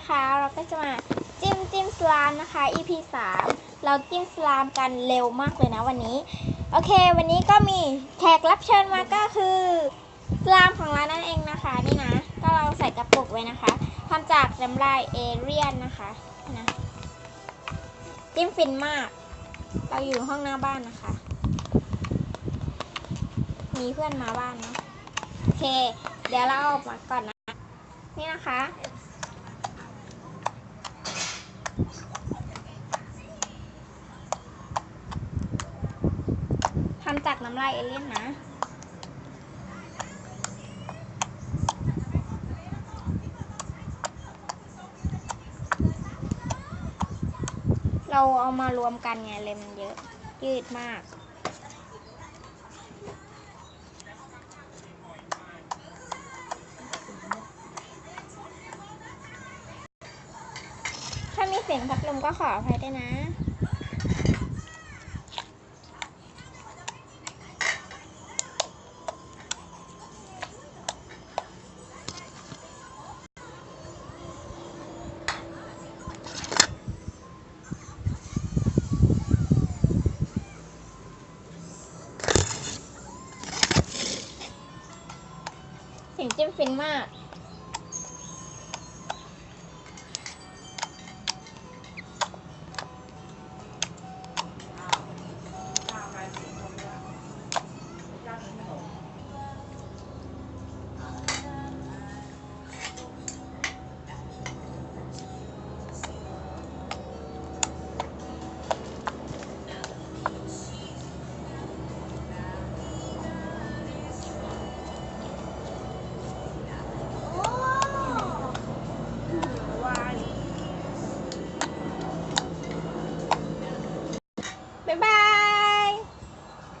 นะคะ เราก็จะมาจิ้มจิ้มสลามนะคะ EP 3เราจิ้มสลามกันเร็วมากเลยนะวันนี้ โอเค วันนี้ก็มีแขกรับเชิญมาก็คือสลามของเรานั่นเองนะคะนี่นะ ก็เราใส่กระปุกไว้นะคะทำจากน้ำลายเอเรียนนะคะนะจิ้มฟินมาก เราอยู่ห้องหน้าบ้านนะคะ มีเพื่อนมาบ้านเนาะโอเค เดี๋ยวเราเอาออกมาก่อนนะ นี่นะคะ ทำจากน้ำลายเอเลี่ยนนะ เราเอามารวมกันไงเลยมันเยอะ ยืดมาก ถ้ามีเสียงพัดลมก็ขออภัยด้วยนะ เสียงจิ้มฟินมาก